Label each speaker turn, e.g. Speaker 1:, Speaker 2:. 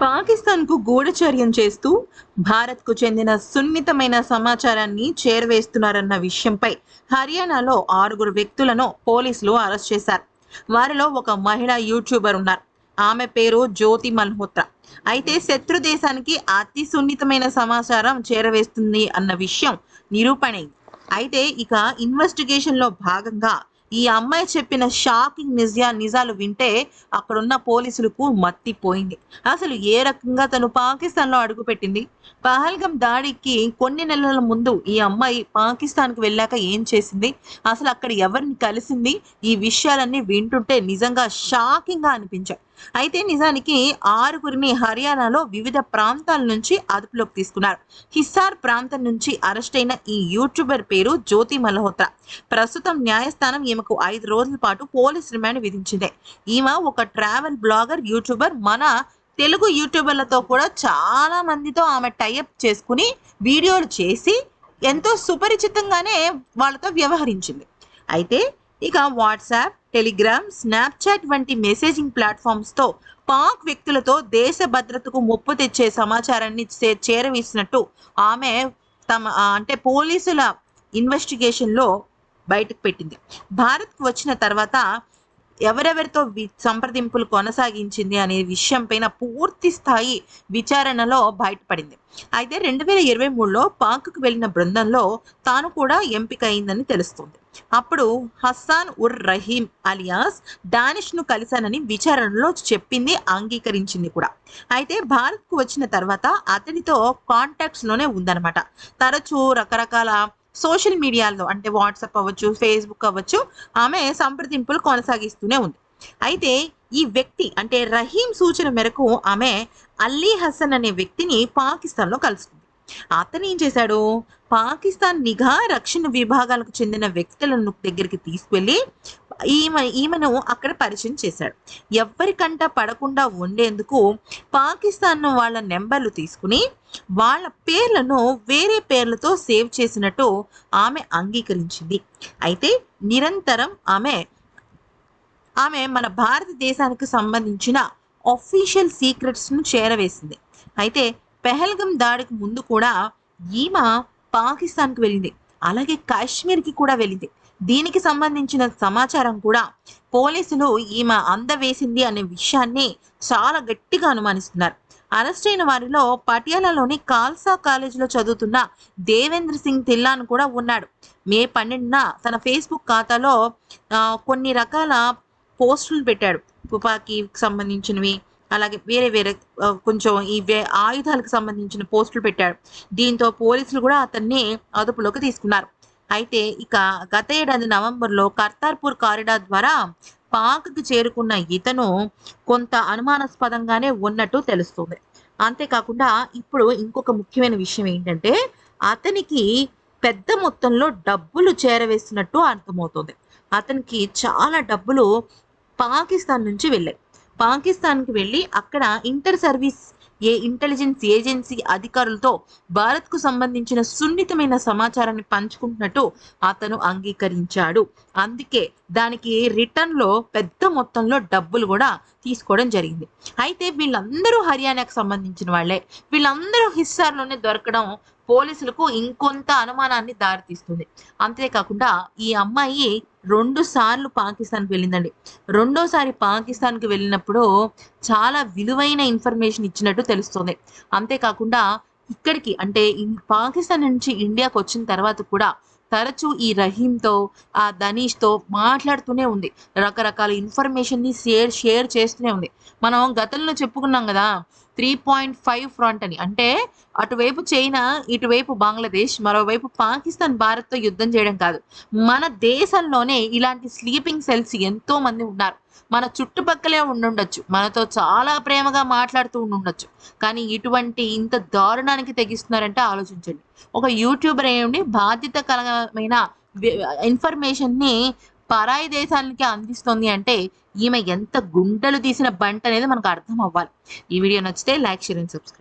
Speaker 1: పాకిస్తాన్కు గూఢచర్యం చేస్తూ భారత్కు చెందిన సున్నితమైన సమాచారాన్ని చేరవేస్తున్నారన్న విషయంపై హర్యానాలో ఆరుగురు వ్యక్తులను పోలీసులు అరెస్ట్ చేశారు. వారిలో ఒక మహిళా యూట్యూబర్ ఉన్నారు. ఆమె పేరు జ్యోతి మల్హోత్రా. అయితే శత్రు దేశానికి అతి సున్నితమైన సమాచారం చేరవేస్తుంది అన్న విషయం నిరూపణ అయితే ఇక ఇన్వెస్టిగేషన్లో భాగంగా ఈ అమ్మాయి చెప్పిన షాకింగ్ నిజా నిజాలు వింటే అక్కడున్న పోలీసులకు మత్తిపోయింది అసలు ఏ రకంగా తను పాకిస్తాన్లో అడుగుపెట్టింది పహల్గం దాడికి కొన్ని నెలల ముందు ఈ అమ్మాయి పాకిస్తాన్కి వెళ్ళాక ఏం చేసింది? అసలు అక్కడ ఎవరిని కలిసింది? ఈ విషయాలన్నీ వింటుంటే నిజంగా షాకింగ్గా అనిపించాయి. అయితే నిజానికి ఆరుగురిని హర్యానాలో వివిధ ప్రాంతాల నుంచి అదుపులోకి తీసుకున్నారు. హిస్సార్ ప్రాంతం నుంచి అరెస్ట్ అయిన ఈ యూట్యూబర్ పేరు జ్యోతి మల్హోత్రా. ప్రస్తుతం న్యాయస్థానం ఈమెకు ఐదు రోజుల పాటు పోలీస్ రిమాండ్ విధించింది. ఈమె ఒక ట్రావెల్ బ్లాగర్ యూట్యూబర్ మన తెలుగు యూట్యూబర్లతో కూడా చాలా మందితో ఆమె టైఅప్ చేసుకుని వీడియోలు చేసి ఎంతో సుపరిచితంగానే వాళ్ళతో వ్యవహరించింది. అయితే ఇక వాట్సాప్ టెలిగ్రామ్ స్నాప్చాట్ వంటి మెసేజింగ్ ప్లాట్ఫామ్స్తో పాక్ వ్యక్తులతో దేశ భద్రతకు ముప్పు తెచ్చే సమాచారాన్ని చే- చేరవేసినట్టు ఆమె తమ అంటే పోలీసుల ఇన్వెస్టిగేషన్లో బయటకు పెట్టింది. భారత్కు వచ్చిన తర్వాత ఎవరెవరితో సంప్రదింపులు కొనసాగించింది అనే విషయం పైన పూర్తి స్థాయి విచారణలో బయటపడింది. అయితే రెండు వేల ఇరవై మూడులో పాక్కు వెళ్ళిన బృందంలో తాను కూడా ఎంపిక అయిందని తెలుస్తుంది. అప్పుడు హస్సాన్ ఉర్ రహీం అలియాస్ డానిష్ను కలిశానని విచారణలో చెప్పింది అంగీకరించింది కూడా. అయితే భారత్కు వచ్చిన తర్వాత అతనితో కాంటాక్ట్స్లోనే ఉందన్నమాట. తరచూ రకరకాల సోషల్ మీడియాలో అంటే వాట్సాప్ అవ్వచ్చు ఫేస్బుక్ అవ్వచ్చు ఆమె సంప్రదింపులు కొనసాగిస్తూనే ఉంది. అయితే ఈ వ్యక్తి అంటే రహీం సూచన మేరకు ఆమె అల్లీ హసన్ అనే వ్యక్తిని పాకిస్తాన్లో కలుసుకుంది అతను ఏం చేశాడు? పాకిస్తాన్ నిఘా రక్షణ విభాగాలకు చెందిన వ్యక్తులను దగ్గరికి తీసుకెళ్ళి ఈమె ఈమెను అక్కడ పరిచయం చేశాడు. ఎవ్వరికంట పడకుండా ఉండేందుకు పాకిస్తాన్ వాళ్ళ నెంబర్లు తీసుకుని వాళ్ళ పేర్లను వేరే పేర్లతో సేవ్ చేసినట్టు ఆమె అంగీకరించింది. అయితే నిరంతరం ఆమె ఆమె మన భారతదేశానికి సంబంధించిన ఒఫీషియల్ సీక్రెట్స్ను చేరవేసింది. అయితే పెహల్గం దాడికి ముందు కూడా ఈమె పాకిస్తాన్కి వెళ్ళింది. అలాగే కాశ్మీర్కి కూడా వెళ్ళింది. దీనికి సంబంధించిన సమాచారం కూడా పోలీసులు ఈమె అందవేసింది అనే విషయాన్ని చాలా గట్టిగా అనుమానిస్తున్నారు. అరెస్ట్ అయిన వారిలో పటియాలాలోని కాల్సా కాలేజీలో చదువుతున్న దేవేంద్ర సింగ్ తిల్లాన్ కూడా ఉన్నాడు. మే పన్నెండున తన ఫేస్బుక్ ఖాతాలో కొన్ని రకాల పోస్టులు పెట్టాడు. తుపాకీకి సంబంధించినవి అలాగే వేరే వేరే కొంచెం ఈ ఆయుధాలకు సంబంధించిన పోస్టులు పెట్టాడు. దీంతో పోలీసులు కూడా అతన్ని అదుపులోకి తీసుకున్నారు. అయితే ఇక గత ఏడాది నవంబర్లో కర్తార్పూర్ కారిడార్ ద్వారా పాక్కి చేరుకున్న ఇతను కొంత అనుమానాస్పదంగానే ఉన్నట్టు తెలుస్తుంది. అంతేకాకుండా ఇప్పుడు ఇంకొక ముఖ్యమైన విషయం ఏంటంటే అతనికి పెద్ద మొత్తంలో డబ్బులు చేరవేస్తున్నట్టు అర్థమవుతుంది. అతనికి చాలా డబ్బులు పాకిస్తాన్ నుంచి వెళ్ళాయి. పాకిస్తాన్కి వెళ్ళి అక్కడ inter service a intelligence agency అధికారులతో భారత్కు సంబంధించిన సున్నితమైన సమాచారాన్ని పంచుకుంటున్నట్టు అతను అంగీకరించాడు. అందుకే దానికి రిటర్న్లో పెద్ద మొత్తంలో డబ్బులు కూడా తీసుకోవడం జరిగింది. అయితే వీళ్ళందరూ హర్యానాకు సంబంధించిన వాళ్ళే. వీళ్ళందరూ హిస్సార్లోనే దొరకడం పోలీసులకు ఇంకొంత అనుమానాన్ని దారితీస్తుంది. అంతేకాకుండా ఈ అమ్మాయి రెండు సార్లు పాకిస్తాన్కి వెళ్ళిందండి. రెండోసారి పాకిస్తాన్కి వెళ్ళినప్పుడు చాలా విలువైన ఇన్ఫర్మేషన్ ఇచ్చినట్టు తెలుస్తుంది. అంతేకాకుండా ఇక్కడికి అంటే పాకిస్తాన్ నుంచి ఇండియాకి వచ్చిన తర్వాత కూడా తరచూ ఈ రహీంతో ఆ ధనీష్తో మాట్లాడుతూనే ఉంది. రకరకాల ఇన్ఫర్మేషన్ని షేర్ షేర్ చేస్తూనే ఉంది. మనం గతంలో చెప్పుకున్నాం కదా త్రీ పాయింట్ ఫైవ్ ఫ్రంట్ అని. అంటే అటువైపు చైనా ఇటువైపు బంగ్లాదేశ్ మరోవైపు పాకిస్తాన్ భారత్తో యుద్ధం చేయడం కాదు. మన దేశంలోనే ఇలాంటి స్లీపింగ్ సెల్స్ ఎంతో మంది ఉన్నారు. మన చుట్టుపక్కలే ఉండుండొచ్చు. మనతో చాలా ప్రేమగా మాట్లాడుతూ ఉండుండొచ్చు. కానీ ఇటువంటి ఇంత దారుణానికి తెగిస్తున్నారంటే ఆలోచించండి. ఒక యూట్యూబర్ ఏమిటి బాధ్యత కలమైన ఇన్ఫర్మేషన్ని పరాయి దేశాలకి అందిస్తుంది అంటే ఈమె ఎంత గుండెలు తీసిన బంట అనేది మనకు అర్థం అవ్వాలి ఈ వీడియో నచ్చితే లైక్ షేర్ అండ్ సబ్స్క్రైబ్.